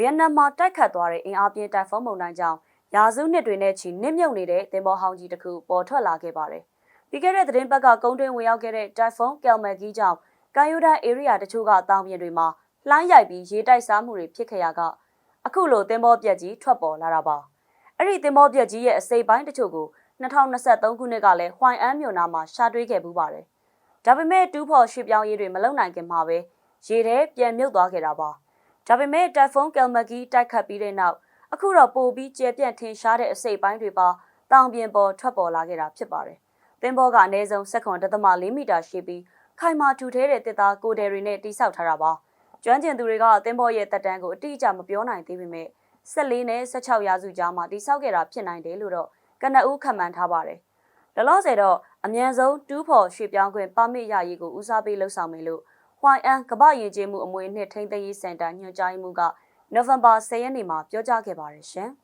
ဗီယက်နမ်မှာတိုက်ခတ်သွားတဲ့အင်အားပြင်းတိုင်ဖုန်းမုန်တိုင်းကြောင့်ရာစုနှစ်တွေနဲ့ချီနစ်မြုပ်နေတဲ့သင်္ဘောဟောင်းကြီးတစ်ခုပေါ်ထွက်လာခဲ့ပါတယ်။ပြီးခဲ့တဲ့သတင်းပတ်ကကုန်းတွင်းဝင်ရောက်ခဲ့တဲ့တိုင်ဖုန်းကယ်မဂီကြောင့်ကာယိုဒန်ဧရိယာတချို့ကတောင်ပြင်တွေမှာလှိုင်းရိုက်ပြီးရေတိုက်စားမှုတွေဖြစ်ခဲ့ရကအခုလိုသင်္ဘောပြက်ကြီးထွက်ပေါ်လာတာပါ။အဲ့ဒီသင်္ဘောပြက်ကြီးရဲ့အစိပ်ပိုင်းတချို့ကို2023ခုနှစ်ကလည်းဟွိုင်အန်မြို့နာမှာရှာတွေ့ခဲ့ပူပါတယ်။ဒါပေမဲ့တူးဖော်ရွှေ့ပြောင်းရေးတွေမလုံနိုင်ခင်မှာပဲရေထဲပြန်မြုပ်သွားခဲ့တာပါ။ ဒါပေမဲ့တက်ဖုန်းကယ်မဂီတိုက်ခတ်ပြီးတဲ့နောက်အခုတော့ပိုပြီးကျယ်ပြန့်ထင်ရှားတဲ့အစိပ်ပိုင်းတွေပါတောင်ပြင်ပေါ်ထွက်ပေါ်လာခဲ့တာဖြစ်ပါတယ်။သင်္ဘောကအနည်းဆုံး7.4မီတာရှိပြီးခိုင်မာထူထဲတဲ့တစ်သားကိုတယ်တွေနဲ့တိစောက်ထားတာပါ။ကျွမ်းကျင်သူတွေကသင်္ဘောရဲ့တက်တန်းကိုအတိအကျမပြောနိုင်သေးပေမဲ့14နဲ့16ရာစုကြားမှာတိစောက်ခဲ့တာဖြစ်နိုင်တယ်လို့တော့ကနအူးခံမှန်းထားပါတယ်။လောလောဆယ်တော့အမြန်ဆုံးတူးဖော်ရွှေ့ပြောင်းခွင့်ပါမစ်ရရေးကိုဦးစားပေးလှုပ်ဆောင်မယ်လို့ ဟွိုင်အန်ကမ္ဘာရင်ကျေးမှုအမွေအနှစ်ထိန်းသိမ်းရေးစင်တာညွှန်ကြားရေးမှူးကနိုဝင်ဘာ10ရက်နေ့မှာပြောကြားခဲ့ပါတယ်ရှင်။